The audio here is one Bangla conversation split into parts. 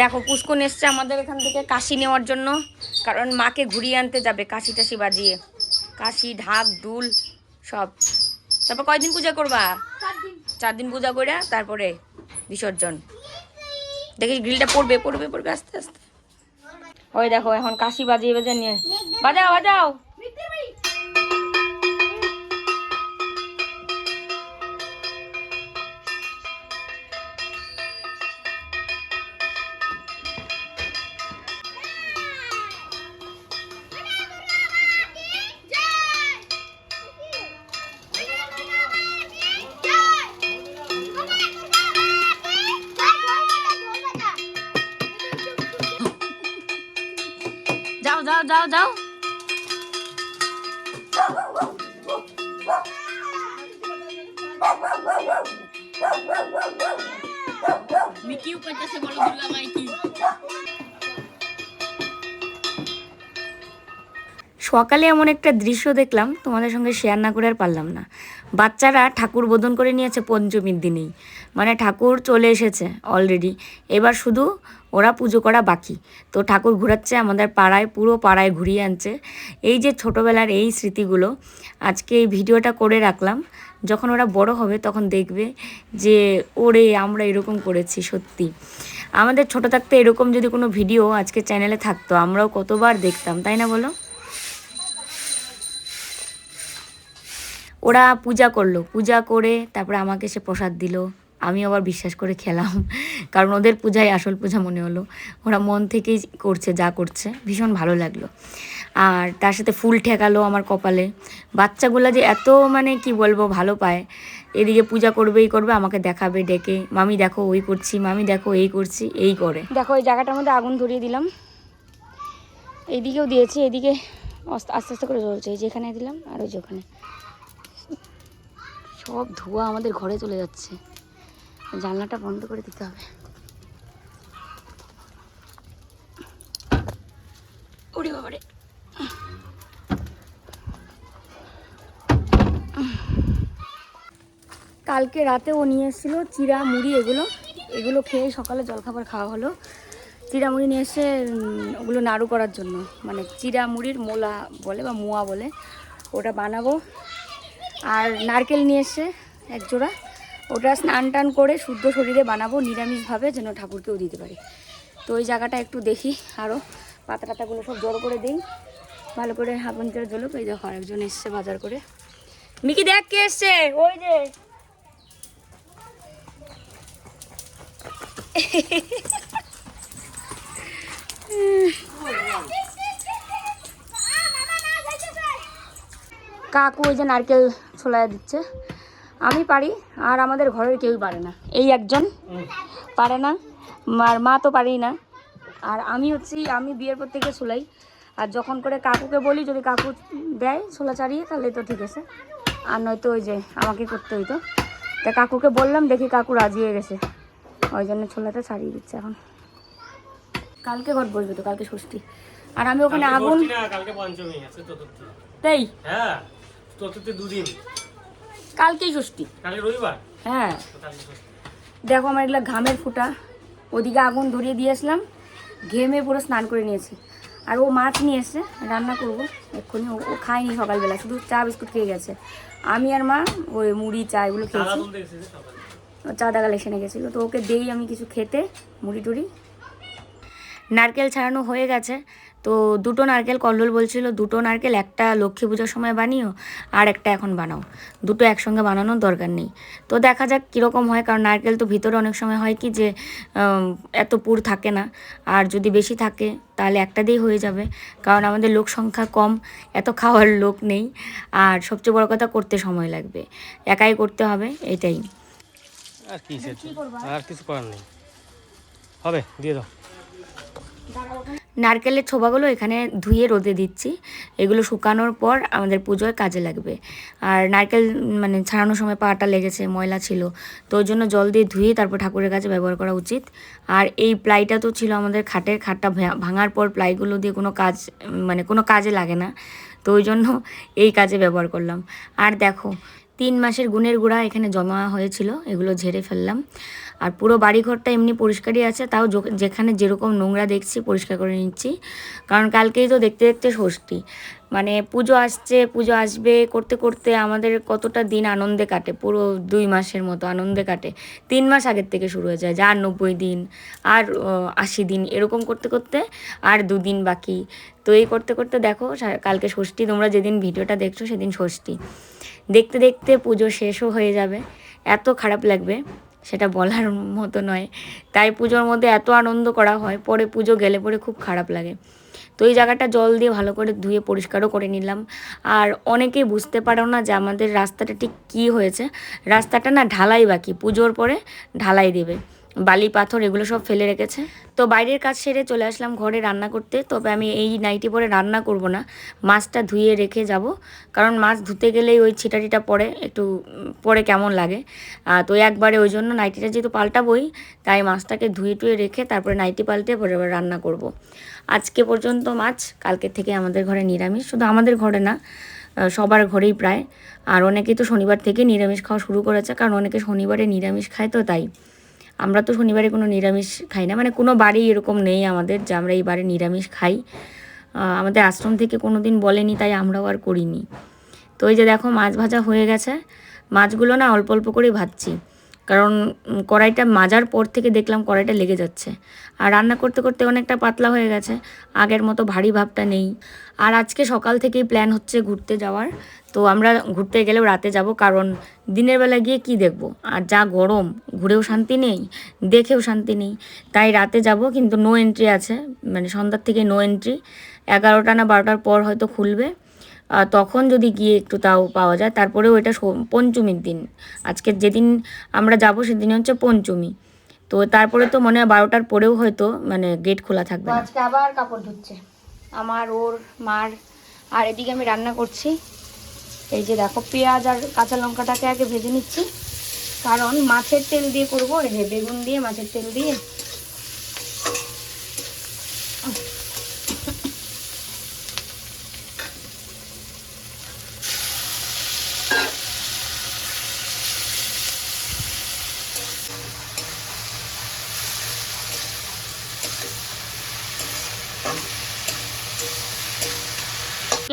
দেখো পুষ্কন এসছে আমাদের এখান থেকে কাশি নেওয়ার জন্য। কারণ মাকে ঘুরিয়ে আনতে যাবে কাশি টাশি বাজিয়ে। কাশি, ঢাক, দুল, সব। তারপর কয়দিন পূজা করবা? চার দিন পূজা করে তারপরে বিসর্জন। দেখি গ্রিলটা পড়বে পড়বে পড়বে আস্তে আস্তে। ওই দেখো, এখন কাশি বাজিয়ে বাজিয়ে নিয়ে বাজাও বাজাও। করতেছে দুর্গা মাই সকালে এমন একটা দৃশ্য দেখলাম তোমাদের সঙ্গে শেয়ার না করে আর পারলাম না। বাচ্চারা ঠাকুর বোধন করে নিয়েছে পঞ্চমীর দিনেই। মানে ঠাকুর চলে এসেছে অলরেডি এবার শুধু ওরা পুজো করা বাকি। তো ঠাকুর ঘোরাচ্ছে আমাদের পাড়ায়, পুরো পাড়ায় ঘুরিয়ে আনছে। এই যে ছোটোবেলার এই স্মৃতিগুলো, আজকে এই ভিডিওটা করে রাখলাম। যখন ওরা বড় হবে তখন দেখবে যে ওরে আমরা এরকম করেছি সত্যি। আমাদের ছোট থাকতে এরকম যদি কোনো ভিডিও আজকে চ্যানেলে থাকতো, আমরাও কতবার দেখতাম, তাই না বলো? ওরা পূজা করল, পূজা করে তারপরে আমাকে সে প্রসাদ দিল। আমি আবার বিশ্বাস করে খেলাম। কারণ ওদের পূজাই আসল পূজা মনে হলো। ওরা মন থেকেই করছে, যা করছে। ভীষণ ভালো লাগল। আর তার সাথে ফুল ঠেকালো আমার কপালে। বাচ্চাগুলো যে এত মানে কি বলব, ভালো পায়। এদিকে পূজা করবে এই করবে, আমাকে দেখাবে, ডেকে, মামি দেখো, ওই করছি, মামি দেখো, এই করছি, এই করে। দেখো, এই জায়গাটার মধ্যে আগুন ধরিয়ে দিলাম। এইদিকেও দিয়েছি, এদিকে আস্তে আস্তে করে জ্বলছে। এই যেখানে দিলাম, আর ওই যে ওখানে। সব ধোঁয়া আমাদের ঘরে চলে যাচ্ছে। জানলাটা বন্ধ করে দিতে হবে। ওরে বাবারে কালকে রাতে ও নিয়ে এসেছিল চিরা মুড়ি এগুলো। এগুলো খেয়ে সকালে জলখাবার খাওয়া হলো। চিরা মুড়ি নিয়ে এসে ওগুলো নাড়ু করার জন্য। মানে চিরা মুড়ির মোলা বলে বা মোয়া বলে ওটা বানাবো। আর নারকেল নিয়ে এসে এক জোড়া। ওটা স্নান টান করে শুদ্ধ শরীরে বানাবো, নিরামিষভাবে যেন ঠাকুরকেও দিতে পারি। তো ওই জায়গাটা একটু দেখি আরও পাতা টাতাগুলো সব জড়ো করে দিই। ভালো করে হাবন করে জ্বলুক এই দেখো একজন এসছে বাজার করে। মিকি দেখ কে এসছে, ওই যে। কাকু ওই যে নারকেল ছোলায় দিচ্ছে। আমি পারি আর আমাদের ঘরের কেউই পারে না। এই একজন পারে না আর মা তো পারেই না। আর আমি হচ্ছি আমি বিয়ের পর থেকে ছোলাই আর যখন করে কাকুকে বলি যদি কাকু দেয় ছোলা চাড়িয়ে তাহলে তো ঠিক আছে। আর নয়তো ওই যে আমাকে করতে হইতো। তা কাকুকে বললাম দেখি কাকু রাজি হয়ে গেছে। ওই জন্য ছোলাটা ছাড়িয়ে দিচ্ছে এখন। কালকে ঘর বসবে তো কালকে ষষ্ঠী। আর আমি ওখানে আগুন কালকে পঞ্চমী আছে তাই? হ্যাঁ দুদিন। কালকেই ষষ্ঠী। হ্যাঁ। দেখো আমার এগুলো ঘামের ফুটা। ওদিকে আগুন ধরিয়ে দিয়ে আসলাম। ঘেমে পুরো স্নান করে নিয়েছি। আর ও মাছ নিয়ে এসছে রান্না করব। এক্ষুনি ও ও খায়নি সকালবেলা শুধু চা বিস্কুট খেয়ে গেছে। আমি আর মা ওই মুড়ি চা এগুলো খেয়েছি। তুলতে গেছে যে সকালে? ও গেছিল। তো ওকে দেই আমি কিছু খেতে মুড়ি টুড়ি। নারকেল ছাড়ানো হয়ে গেছে। তো দুটো নারকেল কল্লোল বলছিল দুটো নারকেল একটা লক্ষ্মী পুজোর সময় বানিও আর একটা এখন বানাও। দুটো একসঙ্গে বানানোর দরকার নেই। তো দেখা যাক কীরকম হয় কারণ নারকেল তো ভিতরে অনেক সময় হয় কি যে এত পুর থাকে না। আর যদি বেশি থাকে তাহলে একটা দিয়েই হয়ে যাবে। কারণ আমাদের লোক সংখ্যা কম এত খাওয়ার লোক নেই। আর সবচেয়ে বড় কথা করতে সময় লাগবে। একাই করতে হবে এটাই। আর কি আর কিছু করার নেই। হবে দিয়ে দাও। নারকেলের ছোবাগুলো এখানে ধুয়ে রোদে দিচ্ছি। এগুলো শুকানোর পর আমাদের পুজোয় কাজে লাগবে। আর নারকেল মানে ছাড়ানোর সময় পাটা লেগেছে, ময়লা ছিল, তো ওই জন্য জল দিয়ে ধুয়ে তারপর ঠাকুরের কাছে ব্যবহার করা উচিত। আর এই প্লাইটা তো ছিল আমাদের খাটের, খাটটা ভাঙার পর প্লাইগুলো দিয়ে কোনো কাজ মানে কোনো কাজে লাগে না, তো ওই জন্য এই কাজে ব্যবহার করলাম। আর দেখো, তিন মাসের গুণের গুঁড়া এখানে জমা হয়েছিল, এগুলো ঝেড়ে ফেললাম। আর পুরো বাড়িঘরটা এমনি পরিষ্কারই আছে, তাও যেখানে যেরকম নোংরা দেখছি পরিষ্কার করে নিচ্ছি। কারণ কালকেই তো দেখতে দেখতে ষষ্ঠী। মানে পুজো আসছে, পুজো আসবে, করতে করতে আমাদের কতটা দিন আনন্দে কাটে, পুরো দুই মাসের মতো আনন্দে কাটে। তিন মাস আগের থেকে শুরু হয়ে যায় যা নব্বই দিন, আর আশি দিন, এরকম করতে করতে আর দুদিন বাকি। তো এই করতে করতে দেখো কালকে ষষ্ঠী, তোমরা যেদিন ভিডিওটা দেখছ সেদিন ষষ্ঠী। দেখতে দেখতে পুজো শেষও হয়ে যাবে, এত খারাপ লাগবে। সেটা বলার মতো নয়। তাই পুজোর মধ্যে এত আনন্দ করা হয়, পরে পুজো গেলে পরে খুব খারাপ লাগে। তো এই জায়গাটা জল দিয়ে ভালো করে ধুয়ে পরিষ্কারও করে নিলাম। আর অনেকেই বুঝতে পারো না যে আমাদের রাস্তাটা ঠিক কী হয়েছে। রাস্তাটা না ঢালাই বাকি, পুজোর পরে ঢালাই দেবে। বালি পাথর, এগুলো সব ফেলে রেখেছে। তো বাইরের কাজ সেরে চলে আসলাম ঘরে রান্না করতে। তবে আমি এই নাইটি পরে রান্না করব না। মাছটা ধুয়ে রেখে যাব। কারণ মাছ ধুতে গেলেই ওই ছিটাটিটা পরে একটু পরে কেমন লাগে। তো একবারে ওই জন্য নাইটিটা যেহেতু পাল্টাবই, তাই মাছটাকে ধুয়ে টুয়ে রেখে তারপরে নাইটি পাল্টে পরে আবার রান্না করব। আজকে পর্যন্ত মাছ কালকে থেকে আমাদের ঘরে নিরামিষ। শুধু আমাদের ঘরে না সবার ঘরেই প্রায়। আর অনেকেই তো শনিবার থেকে নিরামিষ খাওয়া শুরু করেছে। কারণ অনেকে শনিবারে নিরামিষ খায় তো তাই। আমরা তো শনিবারে কোনো নিরামিষ খাই না। মানে কোনো বাড়ি এরকম নেই আমাদের যে আমরা এই বারে নিরামিষ খাই। আমাদের আশ্রম থেকে কোনো দিন বলেনি, তাই আমরাও আর করিনি। তো এই যে দেখো, মাছ ভাজা হয়ে গেছে। মাছগুলো না অল্প অল্প করে ভাজছি। কারণ কড়াইটা মাজার পর থেকে দেখলাম কড়াইটা লেগে যাচ্ছে। আর রান্না করতে করতে অনেকটা পাতলা হয়ে গেছে, আগের মতো ভারী ভাবটা নেই। আর আজকে সকাল থেকেই প্ল্যান হচ্ছে ঘুরতে যাওয়ার। তো আমরা ঘুরতে গেলেও রাতে যাব, কারণ দিনের বেলা গিয়ে কি দেখব? আর যা গরম, ঘুরেও শান্তি নেই, দেখেও শান্তি নেই। তাই রাতে যাব, কিন্তু নো এন্ট্রি আছে। মানে সন্ধ্যার থেকে নো এন্ট্রি এগারোটা না বারোটার পর হয়তো খুলবে। তখন যদি গিয়ে একটু তাও পাওয়া যায়, তারপরেও এটা পঞ্চমীর দিন। আজকে যেদিন আমরা যাব সেদিন হচ্ছে পঞ্চমী। তো তারপরে তো মনে হয় বারোটার পরেও হয়তো মানে গেট খোলা থাকবে আজকে আবার কাপড় ধুচ্ছে। আমার, ওর, মার, আর এদিকে আমি রান্না করছি। এই যে দেখো, পেঁয়াজ আর কাঁচা লঙ্কাটাকে আগে ভেজে নিচ্ছি। কারণ মাছের তেল দিয়ে করব বেগুন দিয়ে মাছের তেল দিয়ে।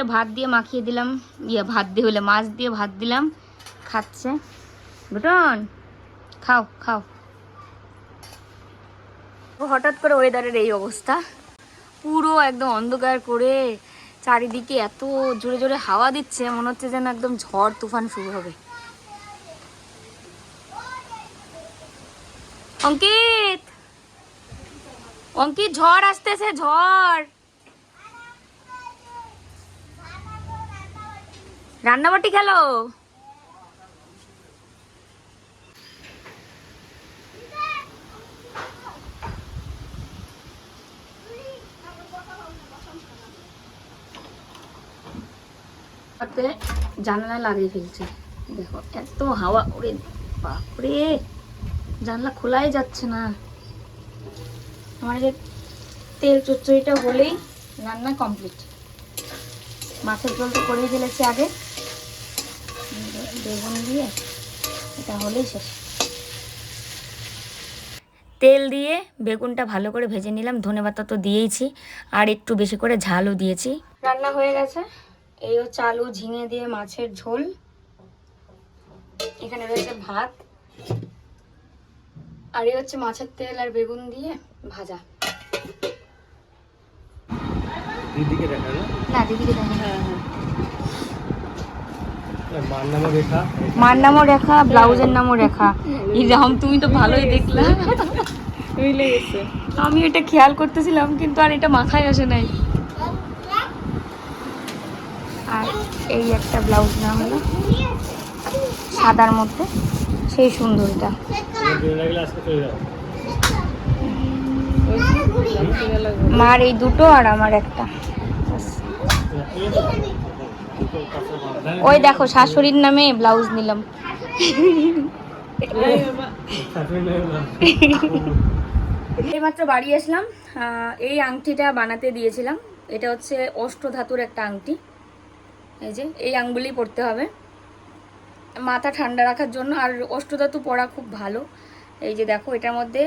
ভাত দিয়ে মাখিয়ে দিলাম। ইয়ে ভাত দিয়ে হলে মাছ দিয়ে ভাত দিলাম। খাচ্ছে। বুটন খাও খাও। হঠাৎ করে ওয়েদারের এই অবস্থা। পুরো একদম অন্ধকার করে চারিদিকে এত জোরে জোরে হাওয়া দিচ্ছে, মনে হচ্ছে যেন একদম ঝড়, তুফান শুরু হবে। অঙ্কিত! অঙ্কিত, ঝড় আসতেছে, ঝড়! রান্নাবাটি খেলো? জানলা লাগিয়ে ফেলছে। দেখো, এত হাওয়া, ওরে বাপরে। জানলা খোলাই যাচ্ছে না। আমার যে তেল চচ্চড়িটা হলেই রান্না কমপ্লিট। মাছের জল তো করেই ফেলেছি আগে। বেগুন দিয়ে এটা হলেই শেষ। তেল দিয়ে বেগুনটা ভালো করে ভেজে নিলাম ধনেপাতা তো দিয়েইছি আর একটু বেশি করে ঝালও দিয়েছি। রান্না হয়ে গেছে। এই হচ্ছে আলু ঝিঙে দিয়ে মাছের ঝোল। এখানে রয়েছে ভাত আর এই হচ্ছে মাছের তেল আর বেগুন দিয়ে ভাজা। দিদিকে দেখা না না দিদিকে মার নামও রেখা মার নামও রেখা ব্লাউজের নামও রেখা। ইরাম তুমি তো ভালোই দেখলা। মিলে গেছে। আমি এটা খেয়াল করতেছিলাম কিন্তু আর এটা মাথায় আসে নাই। আর এই একটা ব্লাউজ না হলো। সাদার মধ্যে সেই সুন্দর এটা তোমার দিন লাগলে আজকে চলে যাও মার এই দুটো আর আমার একটা। ব্যাস। ওই দেখো, শাশুড়ির নামে ব্লাউজ নিলাম। এইমাত্র বাড়ি আসলাম এই আংটিটা বানাতে দিয়েছিলাম। এটা হচ্ছে অষ্টধাতুর একটা আংটি। এই যে, এই আঙ্গুলি পরতে হবে। মাথা ঠান্ডা রাখার জন্য, আর অষ্টধাতু পরা খুব ভালো। এই যে দেখো, এটার মধ্যে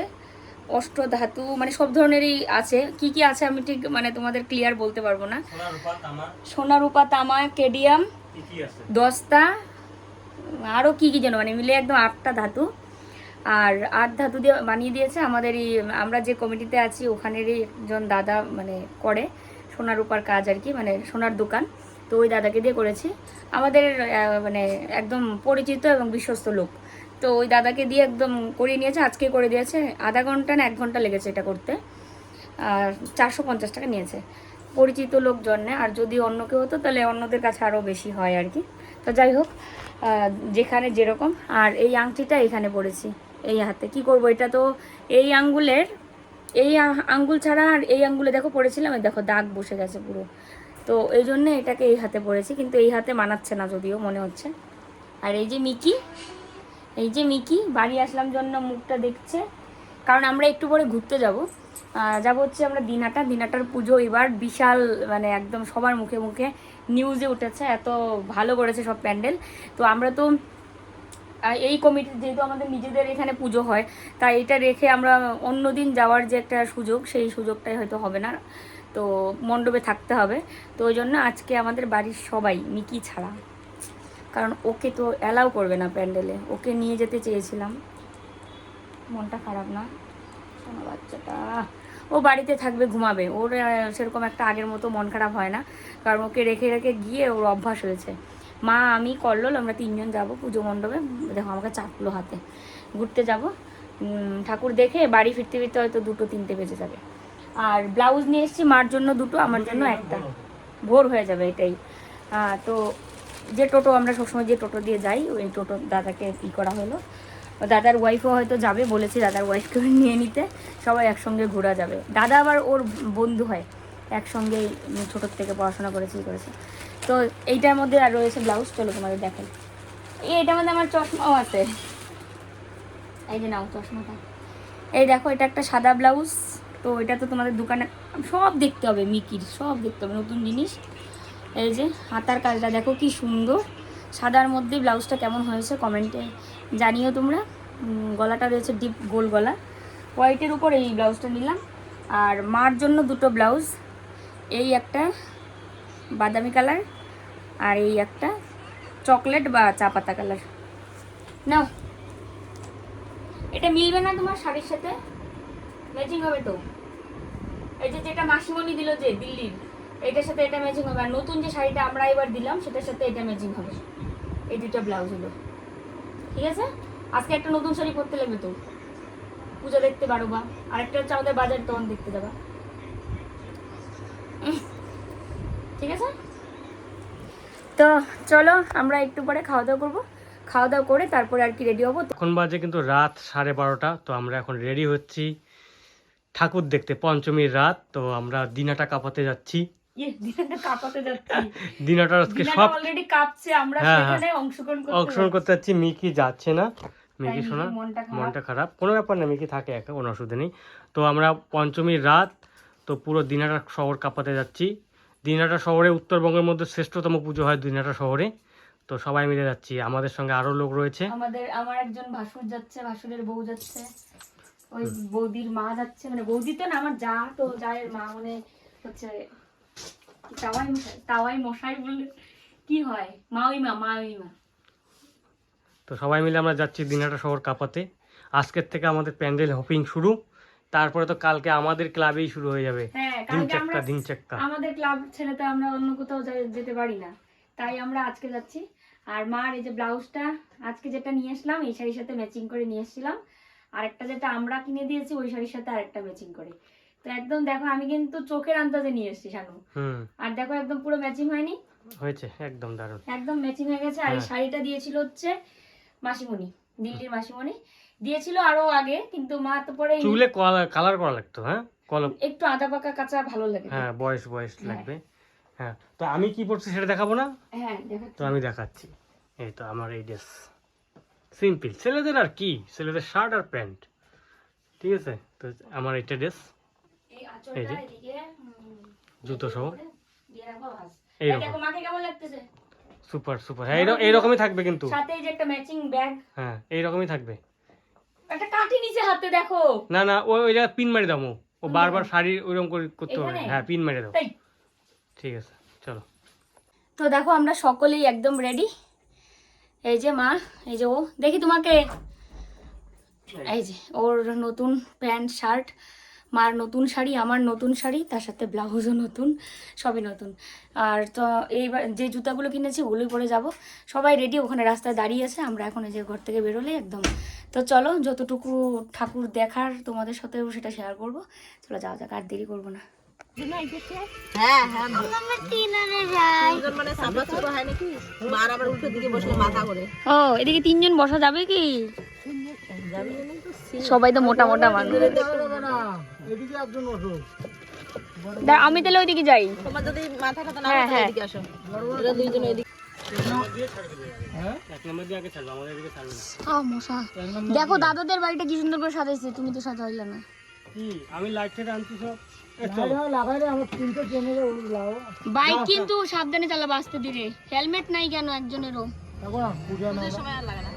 অষ্ট ধাতু মানে সব ধরনেরই আছে। কি কি আছে আমি ঠিক মানে তোমাদের ক্লিয়ার বলতে পারব না। সোনার রূপা তামা সোনা রূপা তামা কেডিয়াম দস্তা আরও কী কী যেন মানে মিলে একদম আটটা ধাতু। আর আট ধাতু দিয়ে বানিয়ে দিয়েছে আমাদের এই আমরা যে কমিটিতে আছি ওখানেরই একজন দাদা মানে করে সোনার রূপার কাজ আর কি মানে সোনার দোকান। তো ওই দাদাকে দিয়ে করেছি। আমাদের মানে একদম পরিচিত এবং বিশ্বস্ত লোক। তো ওই দাদাকে দিয়ে একদম করিয়ে নিয়েছে, আজকে করে দিয়েছে। আধা ঘণ্টা না এক ঘণ্টা লেগেছে এটা করতে। আর চারশো পঞ্চাশ টাকা নিয়েছে। পরিচিত লোক জন্যে আর যদি অন্য কেউ হতো তাহলে অন্যদের কাছে আরও বেশি হয় আর কি। তো যাই হোক যেখানে যেরকম। আর এই আংটিটা এখানে পড়েছি, এই হাতে। কি করব, এটা তো এই আঙ্গুলের, এই আঙ্গুল ছাড়া আর এই আঙ্গুলে দেখো পড়েছিলাম দেখো দাগ বসে গেছে পুরো। তো এই জন্যে এটাকে এই হাতে পড়েছি, কিন্তু এই হাতে মানাচ্ছে না যদিও, মনে হচ্ছে। আর এই যে মিকি এই যে মিকি, বাড়ি আসলাম জন্য মুখটা দেখছে। কারণ আমরা একটু পরে ঘুরতে যাব। যাব হচ্ছে আমরা দিনাটা। দিনাটার পুজো এবার বিশাল মানে একদম সবার মুখে মুখে নিউজে উঠেছে, এত ভালো করেছে সব প্যান্ডেল। তো আমরা তো এই কমিটি যেহেতু আমাদের নিজেদের এখানে পুজো হয়, তাই এটা রেখে আমরা অন্য দিন যাওয়ার যে একটা সুযোগ, সেই সুযোগটাই হয়তো হবে না। তো মণ্ডপে থাকতে হবে। তো ওই জন্য আজকে আমাদের বাড়ির সবাই, মিকি ছাড়া। কারণ ওকে তো অ্যালাউ করবে না প্যান্ডেলে। ওকে নিয়ে যেতে চেয়েছিলাম। মনটা খারাপ না। শোনো বাচ্চাটা। ও বাড়িতে থাকবে ঘুমাবে। ওর সেরকম একটা আগের মতো মন খারাপ হয় না। কারণ ওকে রেখে রেখে গিয়ে ওর অভ্যাস হয়েছে। মা আমি কল্লোল আমরা তিনজন যাব পুজো মণ্ডপে। দেখো আমাকে চাপলো হাতে। ঘুরতে যাব। ঠাকুর দেখে বাড়ি ফিরতে ফিরতে হয়তো দুটো তিনটে বেজে যাবে। আর ব্লাউজ নিয়ে এসেছি মার জন্য দুটো আমার জন্য একটা। ভোর হয়ে যাবে এটাই। তো যে টোটো আমরা সবসময় যে টোটো দিয়ে যাই, ওই টোটো দাদাকে ই করা হলো। দাদার ওয়াইফও হয়তো যাবে, বলেছি দাদার ওয়াইফকে নিয়ে নিতে। সবাই একসঙ্গে ঘোরা যাবে। দাদা আবার ওর বন্ধু হয়, একসঙ্গেই ছোটোর থেকে পড়াশোনা করেছি, ই করেছে। তো এইটার মধ্যে আর রয়েছে ব্লাউজ চলো তোমাদের দেখাই। এই এটার মধ্যে আমার চশমাও আছে। এই যে নাও, চশমাটা। এই দেখো, এটা একটা সাদা ব্লাউজ তো এটা তো তোমাদের দোকানে, সব দেখতে হবে, মিকির, সব দেখতে হবে, নতুন জিনিস। এই যে হাতার কাজটা, দেখো কি সুন্দর। সাদার মধ্যে ব্লাউজটা কেমন হয়েছে কমেন্টে জানিও তোমরা। গলাটা রয়েছে ডিপ গোল গলা। হোয়াইটের উপর এই ব্লাউজটা নিলাম। আর মার জন্য দুটো ব্লাউজ। এই একটা বাদামি কালার আর এই একটা চকলেট বা চা পাতা কালার। নাও। এটা মিলবে না তোমার শাড়ির সাথে? ম্যাচিং হবে তো? এই যে যেটা মাসিমণি দিল যে দিল্লির। এটার সাথে এটা ম্যাচিং হবে। আর নতুন যে শাড়িটা আমরা এবার দিলাম, সেটার সাথে এটা ম্যাচিং হবে। এই দুটো ব্লাউজ হলো। ঠিক আছে? আজকে একটা নতুন শাড়ি পরতে লাগবে তো। পুজো দেখতে পারো বা। আরেকটা হচ্ছে আমাদের বাজার তখন দেখতে যাবা। ঠিক আছে? তো চলো, আমরা একটু পরে খাওয়া দাওয়া করব। খাওয়া দাওয়া করে তারপরে আর কি রেডি হব। এখন বাজে কিন্তু রাত সাড়ে বারোটা, তো আমরা এখন রেডি হচ্ছি। ঠাকুর দেখতে, পঞ্চমীর রাত, তো আমরা দিনাটা কাঁপাতে যাচ্ছি। ইয়ে দিনাটা কাঁপাতে যাচ্ছি। দিনাটা আজকে সব অলরেডি কাঁপছে আমরা হ্যাঁ, হ্যাঁ। সেখানে অংশগ্রহণ করতে অংশগ্রহণ করতে যাচ্ছি মিকি যাচ্ছে না। মিকি শোনা মনটা খারাপ। কোনো ব্যাপার না মিকি থাকে একা কোনো অসুবিধা নেই। তো আমরা পঞ্চমীর রাত তো পুরো দিনাটা শহর কাঁপাতে যাচ্ছি। দিনাটা শহরে উত্তরবঙ্গের মধ্যে শ্রেষ্ঠতম পুজো হয় দিনাটা শহরে। তো সবাই মিলে যাচ্ছি। আমাদের সঙ্গে আরও লোক রয়েছে। আমাদের আমার একজন ভাসুর যাচ্ছে ভাসুরের বউ যাচ্ছে। ওই বৌদির মা যাচ্ছে। মানে বৌদি তো না আমার যা তো জায়ের মা মানে হচ্ছে তাওয়াই মশাই তাওয়াই মশাই বললে কি হয়? মাওই মা তো সবাই মিলে আমরা যাচ্ছি দিনাটা শহর কাঁপাতে। আজকের থেকে আমাদের প্যান্ডেল হপিং শুরু। তারপরে তো কালকে আমাদের ক্লাবেই শুরু হয়ে যাবে। হ্যাঁ দিন চাক্কা দিন চাক্কা আমাদের ক্লাব ছেড়ে তো আমরা অন্য কোথাও যেতে পারি না। তাই আমরা আজকে যাচ্ছি। আর মার এই যে ব্লাউজটা আজকে যেটা নিয়ে আসলাম এই শাড়ির সাথে ম্যাচিং করে নিয়ে এসেছিলাম আরেকটা যেটা আমরা কিনে দিয়েছি ওই শাড়ির সাথে আরেকটা ম্যাচিং করে। তো একদম দেখো আমি কিন্তু চোখের আন্দাজে নিয়ে এসেছি শানু। আর দেখো একদম পুরো ম্যাচিং হয়নি? হয়েছে একদম দারুণ। একদম ম্যাচিং হয়ে গেছে। আর এই হ্যাঁ। শাড়িটা দিয়েছিল হচ্ছে মাসিমণি দিল্লির মাসিমণি। দিয়েছিল আরও আগে কিন্তু মা তো পরে চুলে কালার করা লাগতো হ্যাঁ? কলম। একটু আদা পাকা কাঁচা ভালো লাগে। হ্যাঁ বয়স বয়স হ্যাঁ। লাগবে। হ্যাঁ তো আমি কি পড়ছি সেটা দেখাবো না? হ্যাঁ দেখাচ্ছি। তো আমি দেখাচ্ছি। এই তো আমার এই ড্রেস সিম্পল ছেলেদের আর কি? ছেলেদের শার্ট আর প্যান্ট ঠিক আছে? তো আমার এটা ড্রেস এই যে। জুতো সহ। Super super. হ্যাঁ এইরকম- এইরকমই থাকবে কিন্তু। সাথে এই যে একটা ম্যাচিং ব্যাগ হ্যাঁ এইরকমই থাকবে। একটা কাঠি নিচে হাতে দেখো। না না ও ওই জায়গায় পিন মারি দাও ও বারবার শাড়ি ওইরকম করে করতে হবে। হ্যাঁ পিন মেরে দাও। ঠিক আছে চলো। তো দেখো আমরা সকলেই একদম রেডি এই যে মা এই যে ও। দেখি তোমাকে। এই যে ওর নতুন প্যান্ট শার্ট। মার নতুন শাড়ি আমার নতুন শাড়ি তার সাথে ব্লাউজও নতুন সবই নতুন। আর তো এইবার যে জুতাগুলো কিনেছি ওগুলোই পরে যাব। সবাই রেডি ওখানে রাস্তায় দাঁড়িয়ে আছে আমরা এখন এই যে ঘর থেকে বেরোলে একদম। তো চলো যতটুকু ঠাকুর দেখার তোমাদের সাথেও সেটা শেয়ার করব। চলো যাওয়া যাক আর দেরি করব না। হ্যাঁ হ্যাঁ। তিনজন মানে সাবলা ছোট হয় নাকি? মার আবার উল্টো দিকে বসে মাথা করে। ও এদিকে তিনজন বসা যাবে কি? সবাই তো মোটা মোটা মানুষ। আমি তাহলে ওইদিকে যাই। তোমার যদি মাথা কথা না হ্যাঁ, হয় হ্যাঁ। এদিকে আসো। এরা দুইজন এদিকে এক নম্বর দিয়ে আগে ছাড়বো আমাদের এদিকে ছাড়বে না। আহ, মশা। দেখো দাদাদের বাড়িটা কি সুন্দর করে সাজাইছে তুমি তো সাজাইলে না। আমি লাইট থেকে আনছি সব। বাইক কিন্তু সাবধানে চালাবো আস্তে ধীরে। হেলমেট নাই কেন একজনেরও? সময় আর লাগে না।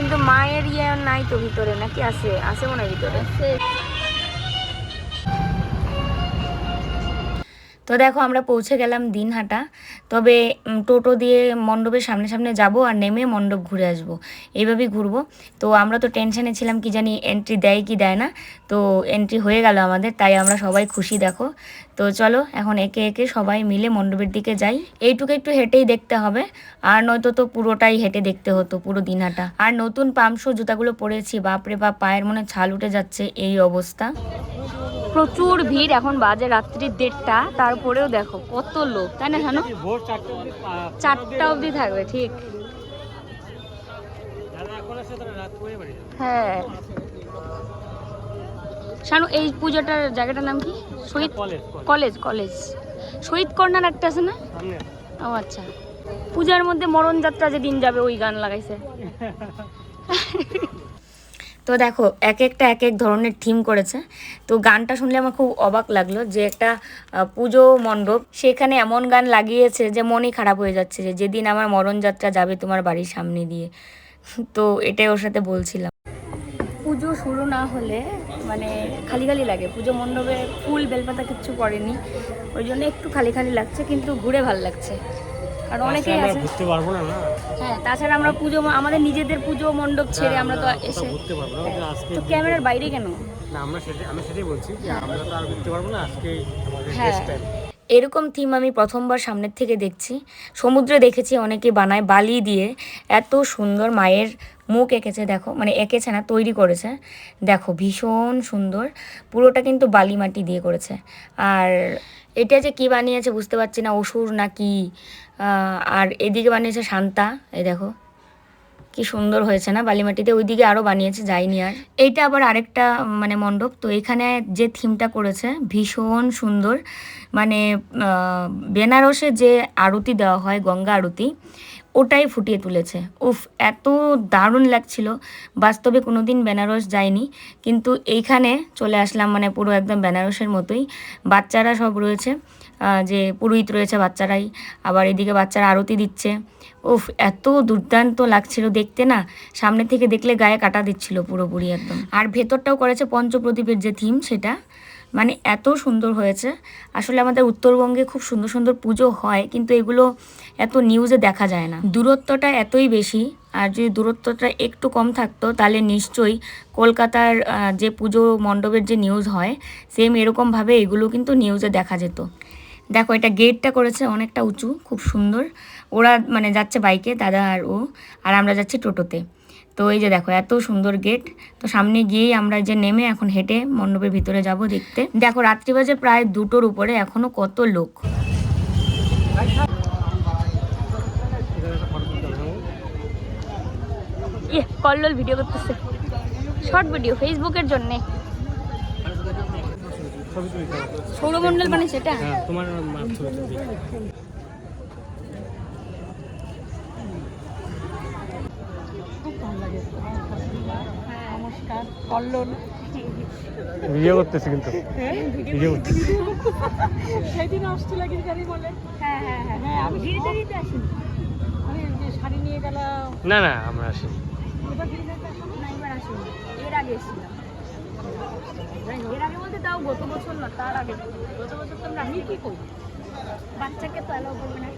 কিন্তু মায়ের ইয়ে নাই তো ভিতরে নাকি আছে? আছে মনে হয় ভিতরে। তো দেখো আমরা পৌঁছে গেলাম দিনহাটা। তবে টোটো দিয়ে মণ্ডপের সামনে সামনে যাব আর নেমে মণ্ডপ ঘুরে আসব। এইভাবেই ঘুরবো। তো আমরা তো টেনশনে ছিলাম কি জানি এন্ট্রি দেয় কি দেয় না। তো এন্ট্রি হয়ে গেল আমাদের তাই আমরা সবাই খুশি দেখো। তো চলো, এখন একে একে সবাই মিলে মণ্ডপের দিকে যাই। এইটুকু একটু হেঁটেই দেখতে হবে। আর নয়তো তো পুরোটাই হেঁটে দেখতে হতো, পুরো দিনহাটা। আর নতুন পামশো জুতাগুলো পরেছি, বাপরে বাপ, পায়ের মনে ছাল উঠে যাচ্ছে এই অবস্থা। প্রচুর ভিড় এখন বাজে রাত্রি দেড়টা, তারপরেও দেখো কত লোক, তাই না জানো? চারটে অবধি থাকবে, ঠিক। হ্যাঁ। শানু এই পূজাটার জায়গাটার নাম কি? Shahid college college. Shahid corner একটা আছে না? ও আচ্ছা। পূজার মধ্যে মরণ যাত্রা যেদিন যাবে ওই গান লাগাইছে। তো দেখো এক একটা এক এক ধরনের থিম করেছে। তো গানটা শুনলে আমার খুব অবাক লাগল যে একটা পুজো মণ্ডপ সেখানে এমন গান লাগিয়েছে যে মনই খারাপ হয়ে যাচ্ছে যে যেদিন আমার মরণ যাত্রা যাবে তোমার বাড়ির সামনে দিয়ে। তো এটাই ওর সাথে বলছিলাম। পুজো শুরু না হলে মানে খালি খালি লাগে। পুজো মণ্ডপে ফুল বেলপাতা কিচ্ছু পড়েনি। ওই জন্য একটু খালি খালি লাগছে কিন্তু ঘুরে ভালো লাগছে। আর অনেকেই আছে ঘুরতে পারব না না? হ্যাঁ তাছাড়া আমরা পুজো আমাদের নিজেদের পুজো মণ্ডপ ছেড়ে আমরা তো এসে ঘুরতে পারব না। তো ক্যামেরার বাইরে কেন? না আমরা সেটাই আমি সেটাই বলছি যে আমরা তো আর ঘুরতে পারব না। আজকে আমাদের হ্যাঁ। এরকম থিম আমি প্রথমবার সামনের থেকে দেখছি। সমুদ্রে দেখেছি অনেকে বানায় বালি দিয়ে। এত সুন্দর মায়ের মুখ এঁকেছে, দেখো মানে এঁকেছে না, তৈরি করেছে। দেখো, ভীষণ সুন্দর। পুরোটা কিন্তু বালি মাটি দিয়ে করেছে। আর এটা যে কি বানিয়েছে বুঝতে পারছি না, অসুর না কি? আর এদিকে বানিয়েছে শান্তা, এই দেখো। কি সুন্দর হয়েছে না? বালিমাটিতে ওইদিকে আরও বানিয়েছে, যাইনি আর। এইটা আবার আরেকটা মানে মণ্ডপ। তো এখানে যে থিমটা করেছে, ভীষণ সুন্দর। মানে বেনারসে যে আরতি দেওয়া হয়, গঙ্গা আরতি ওটাই ফুটিয়ে তুলেছে। উফ, এত দারুণ লাগছিল। বাস্তবে কোনো দিন বেনারস যায়নি, কিন্তু এইখানে চলে আসলাম মানে পুরো একদম বেনারসের মতোই। বাচ্চারা সব রয়েছে যে পুরোহিত রয়েছে বাচ্চারাই, আবার এদিকে বাচ্চারা আরতি দিচ্ছে। উফ, এত দুর্দান্ত লাগছিল দেখতে না। সামনে থেকে দেখলে গায়ে কাটা দিচ্ছিল পুরোপুরি একদম। আর ভেতরটাও করেছে পঞ্চপ্রদীপের যে থিম সেটা মানে এত সুন্দর হয়েছে। আসলে আমাদের উত্তরবঙ্গে খুব সুন্দর সুন্দর পুজো হয়, কিন্তু এগুলো এত নিউজে দেখা যায় না। দূরত্বটা এতই বেশি, আর যদি দূরত্বটা একটু কম থাকতো, তাহলে নিশ্চয়ই কলকাতার যে পুজো মণ্ডপের যে নিউজ হয় সেম এরকমভাবে এগুলো কিন্তু নিউজে দেখা যেত। দেখো, এটা গেটটা করেছে অনেকটা উঁচু, খুব সুন্দর। ওরা মানে যাচ্ছে বাইকে দাদা আর ও, আর আমরা যাচ্ছি টোটোতে। তো এই যে দেখো এত সুন্দর গেট তো সামনে গিয়েই আমরা এই যে নেমে এখন হেঁটে মণ্ডপের ভিতরে যাব দেখতে। দেখো রাত্রি বাজে প্রায় দুটোর উপরে এখনও কত লোক। ইয়ে কল্লোল ভিডিও করতেছে। শর্ট ভিডিও ফেসবুকের জন্যে। সৌরমণ্ডল মানে সেটা হ্যাঁ তোমার নমস্কার ভিডিও করতেছি কিন্তু। ভিডিও করতেছি। সেদিন আসছিল জানি বলে। হ্যাঁ হ্যাঁ হ্যাঁ। হ্যাঁ আমি ধীরে ধীরে আসুন। আমি যে শাড়ি নিয়ে গেলা। না না আমরা আসিনি। না এবার আসিনি। এর আগে এসেছিলাম। এর আগে বলতে তাও গত বছর না তার আগে। গত বছর তো আমরা আমি কি করি? বাচ্চাকে তো অ্যালাউ করবে না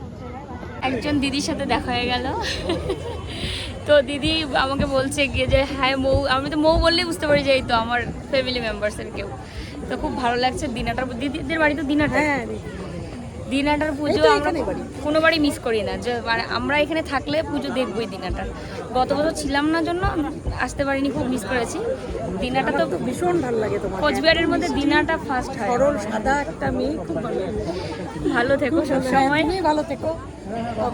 একজন দিদির সাথে দেখা হয়ে গেল। তো দিদি আমাকে বলছে গিয়ে যে হ্যাঁ মৌ আমি তো মৌ বললেই বুঝতে পারি যে এই তো আমার ফ্যামিলি মেম্বার্সের কেউ। তো খুব ভালো লাগছে দিনাটার দিদিদের বাড়ি তো দিনাটা? হ্যাঁ দিনাটার পুজো আমরা কোনো বাড়ি মিস করি না। যে মানে আমরা এখানে থাকলে পুজো দেখবই দিনাটার। গত বছর ছিলাম না জন্য আসতে পারিনি খুব মিস করেছি। দিনাটা তো ভীষণ ভালো লাগে তোমার কোচবিহারের মধ্যে দিনাটা ফার্স্ট হয়। সরল সাদা একটা মেয়ে খুব ভালো ভালো থেকো সবসময়। তুমি ভালো থেকো।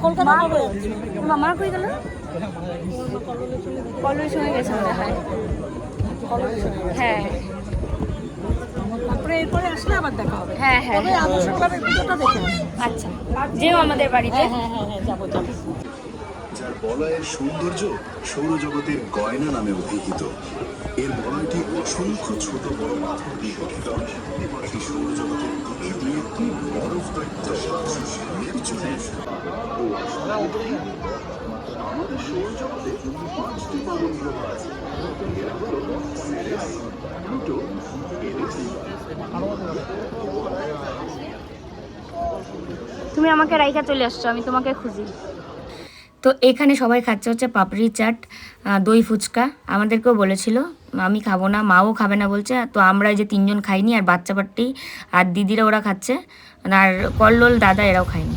কলকাতা যাচ্ছ? কই গেল? গেছে মনে হয়। হ্যাঁ। তারপরে এরপরে আসলে আবার দেখা হবে। হ্যাঁ হ্যাঁ তবে আদর্শ ক্লাবের পুজোটা দেখে আচ্ছা যেও আমাদের বাড়িতে। হ্যাঁ হ্যাঁ হ্যাঁ যাব যাব। যার বলয়ের সৌন্দর্য সৌরজগতের গয়না নামে অভিহিত। এর বলয়টি অসংখ্য ছোট বড় পাথর দিয়ে গঠিত। এটি সৌরজগতের একটি বরফ দৈত্য নির্জন ও অসাধারণ। আমাদের সৌরজগতে পাঁচটি গ্রহ আছে এরা হলো প্লুটো তুমি আমাকে রাইখা চলে আসছো, আমি তোমাকে খুঁজি। তো এখানে সবাই খাচ্ছে হচ্ছে পাপড়ি চাট দই ফুচকা। আমাদেরকেও বলেছিল, আমি খাব না, মাও খাবে না, বলছে। তো আমরা যে তিনজন খাইনি, আর বাচ্চা পাট্টি আর দিদিরা ওরা খাচ্ছে। আর কল্লোল দাদা এরাও খায়নি।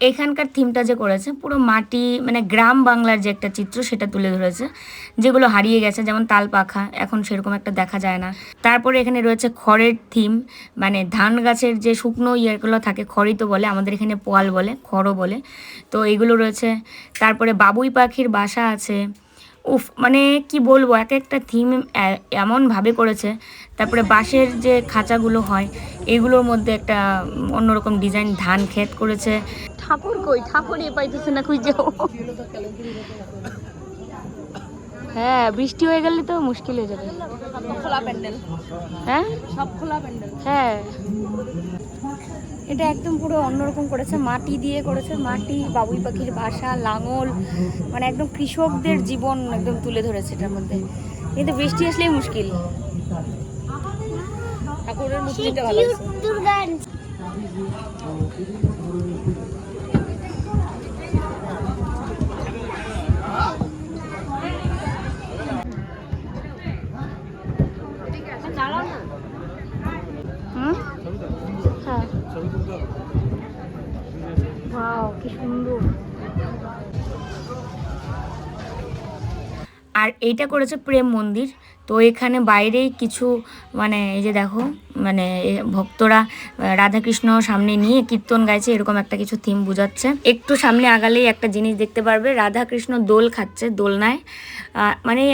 এখানকার থিমটা যে করেছে, পুরো মাটি মানে গ্রাম বাংলার যে একটা চিত্র সেটা তুলে ধরেছে, যেগুলো হারিয়ে গেছে, যেমন তাল পাখা এখন সেরকম একটা দেখা যায় না। তারপরে এখানে রয়েছে খড়ের থিম মানে ধান গাছের যে শুকনো ইয়েগুলো থাকে খড়ই তো বলে, আমাদের এখানে পোয়াল বলে, খড়ও বলে। তো এগুলো রয়েছে, তারপরে বাবুই পাখির বাসা আছে। উফ মানে কি বলব, এক একটা থিম এমনভাবে করেছে তারপরে বাঁশের যে খাঁচাগুলো হয় এগুলোর মধ্যে একটা অন্যরকম ডিজাইন ধান ক্ষেত করেছে। ঠাকুর কই? ঠাকুরই পাইতেছে না খুঁজে হ্যাঁ বৃষ্টি হয়ে গেলে তো মুশকিল হয়ে যাবে। খোলা প্যান্ডেল হ্যাঁ? সব খোলা প্যান্ডেল হ্যাঁ। এটা একদম পুরো অন্যরকম করেছে মাটি দিয়ে করেছে। মাটি বাবুই পাখির বাসা লাঙল মানে একদম কৃষকদের জীবন একদম তুলে ধরেছে এটার মধ্যে। কিন্তু বৃষ্টি আসলেই মুশকিল। ঠাকুরের মূর্তিটা ভালো হ্যাঁ। কি সুন্দর। আর এইটা করেছে প্রেম মন্দির। তো এখানে বাইরেই কিছু মানে এই যে দেখো মানে ভক্তরা রাধাকৃষ্ণ সামনে নিয়ে কীর্তন গাইছে, এরকম একটা কিছু থিম বুঝাচ্ছে। একটু সামনে আগালেই একটা জিনিস দেখতে পারবে, রাধাকৃষ্ণ দোল খাচ্ছে দোলনায়। মানে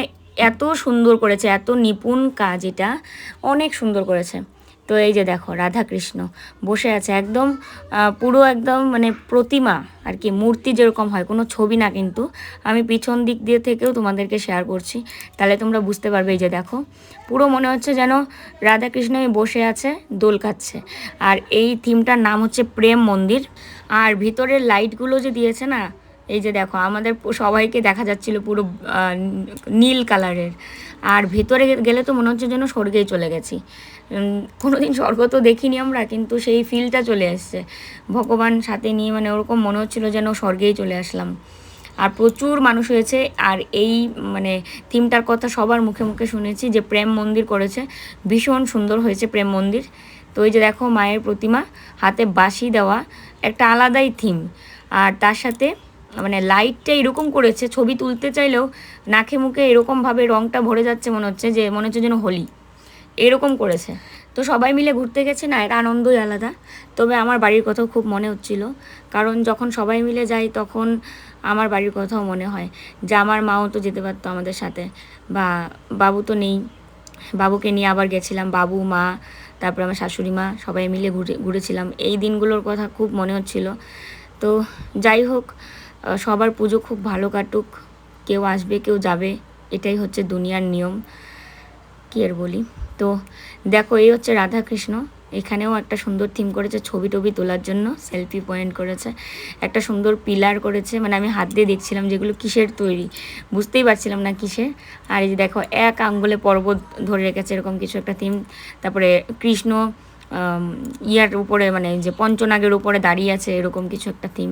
এত সুন্দর করেছে, এত নিপুণ কাজ এটা, অনেক সুন্দর করেছে। তো এই যে দেখো, রাধাকৃষ্ণ বসে আছে একদম পুরো একদম মানে প্রতিমা আর কি, মূর্তি যেরকম হয়, কোনো ছবি না কিন্তু। আমি পিছন দিক দিয়ে থেকেও তোমাদেরকে শেয়ার করছি। তাহলে তোমরা বুঝতে পারবে এই যে দেখো, পুরো মনে হচ্ছে যেন রাধাকৃষ্ণই বসে আছে, দোল খাচ্ছে। আর এই থিমটার নাম হচ্ছে প্রেম মন্দির। আর ভিতরের লাইটগুলো যে দিয়েছে না, এই যে দেখো, আমাদের সবাইকে দেখা যাচ্ছিল পুরো নীল কালারের। আর ভেতরে গেলে তো মনে হচ্ছে যেন স্বর্গেই চলে গেছি। উম, কোনোদিন স্বর্গ তো দেখিনি আমরা কিন্তু সেই ফিলটা চলে এসছে। ভগবান সাথে নিয়ে মানে ওরকম মনে হচ্ছিল যেন স্বর্গেই চলে আসলাম। আর প্রচুর মানুষ হয়েছে আর এই মানে থিমটার কথা সবার মুখে মুখে শুনেছি যে প্রেম মন্দির করেছে। ভীষণ সুন্দর হয়েছে প্রেম মন্দির। তো এই যে দেখো মায়ের প্রতিমা হাতে বাঁশি দেওয়া একটা আলাদাই থিম। আর তার সাথে মানে লাইটটা এরকম করেছে, ছবি তুলতে চাইলেও নাকে মুখে এরকমভাবে রঙটা ভরে যাচ্ছে মনে হচ্ছে যে, মনে হচ্ছে যেন হোলি। এরকম করেছে। তো সবাই মিলে ঘুরতে গেছে না, এর আনন্দই আলাদা। তবে আমার বাড়ির কথাও খুব মনে হচ্ছিল। কারণ যখন সবাই মিলে যাই তখন আমার বাড়ির কথাও মনে হয় যে, আমার মাও তো যেতে পারতো আমাদের সাথে। বা বাবু তো নেই। বাবুকে নিয়ে আবার গেছিলাম, বাবু, মা, তারপর আমার শাশুড়ি মা, সবাই মিলে ঘুরে, ঘুরেছিলাম। এই দিনগুলোর কথা খুব মনে হচ্ছিল। তো যাই হোক সবার পুজো খুব ভালো কাটুক, কেউ আসবে, কেউ যাবে, এটাই হচ্ছে দুনিয়ার নিয়ম, কি আর বলি? তো দেখো, এই হচ্ছে রাধাকৃষ্ণ, এখানেও একটা সুন্দর থিম করেছে, ছবি টবি তোলার জন্য সেলফি পয়েন্ট করেছে, একটা সুন্দর পিলার করেছে মানে আমি হাত দিয়ে দেখছিলাম যেগুলো কিসের তৈরি, বুঝতেই পারছিলাম না কিসের, আর এই যে দেখো, এক আঙ্গুলে পর্বত ধরে রেখেছে, এরকম কিছু একটা থিম তারপরে কৃষ্ণ ইয়ার উপরে মানে যে পঞ্চনাগের উপরে দাঁড়িয়ে আছে এরকম কিছু একটা থিম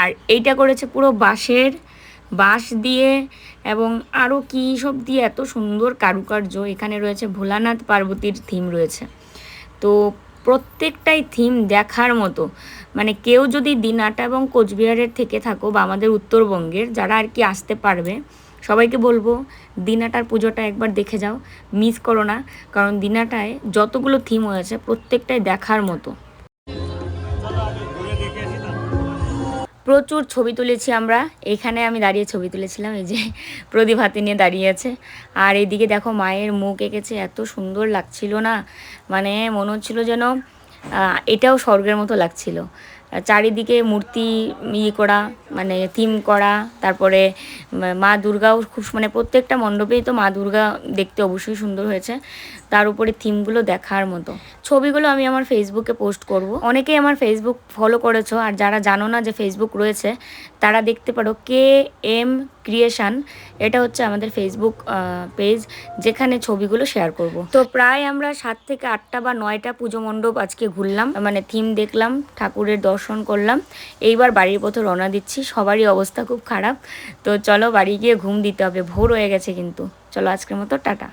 আর এইটা করেছে পুরো বাঁশের, বাঁশ দিয়ে এবং আরও কী সব দিয়ে এত সুন্দর কারুকার্য। এখানে রয়েছে ভোলানাথ পার্বতীর থিম রয়েছে। তো প্রত্যেকটাই থিম দেখার মতো। মানে কেউ যদি দিনাটা এবং কোচবিহারের থেকে থাকো বা আমাদের উত্তরবঙ্গের, যারা আর কি আসতে পারবে সবাইকে বলব, দিনাটার পুজোটা একবার দেখে যাও। মিস করো না, কারণ দিনাটায় যতগুলো থিম হয়েছে, প্রত্যেকটাই দেখার মতো। প্রচুর ছবি তুলেছি আমরা। এখানে আমি দাঁড়িয়ে ছবি তুলেছিলাম, এই যে প্রদীপ হাতে নিয়ে দাঁড়িয়ে আছে। আর এইদিকে দেখো মায়ের মুখ এঁকেছে, এত সুন্দর লাগছিল না। মানে মনে হচ্ছিল যেন এটাও স্বর্গের মতো লাগছিল। চারিদিকে মূর্তি ইয়ে করা মানে থিম করা, তারপরে মা- দুর্গাও খুব মানে প্রত্যেকটা মণ্ডপেই তো মা দুর্গা দেখতে অবশ্যই সুন্দর হয়েছে। তার উপরে থিমগুলো দেখার মতো। ছবিগুলো আমি আমার ফেসবুকে পোস্ট করব। অনেকেই আমার ফেসবুক ফলো করেছ আর যারা জানো না যে ফেসবুক রয়েছে, তারা দেখতে পারো কে এম ক্রিয়েশন এটা হচ্ছে আমাদের ফেসবুক পেজ যেখানে ছবিগুলো শেয়ার করব। তো প্রায় আমরা সাত থেকে আটটা বা নয়টা পুজো মণ্ডপ আজকে ঘুরলাম মানে থিম দেখলাম, ঠাকুরের দর্শন করলাম। এইবার বাড়ির পথে রওনা দিচ্ছি, সবারই অবস্থা খুব খারাপ। তো চলো বাড়ি গিয়ে ঘুম দিতে হবে, ভোর হয়ে গেছে কিন্তু। চলো আজকের মতো, টাটা।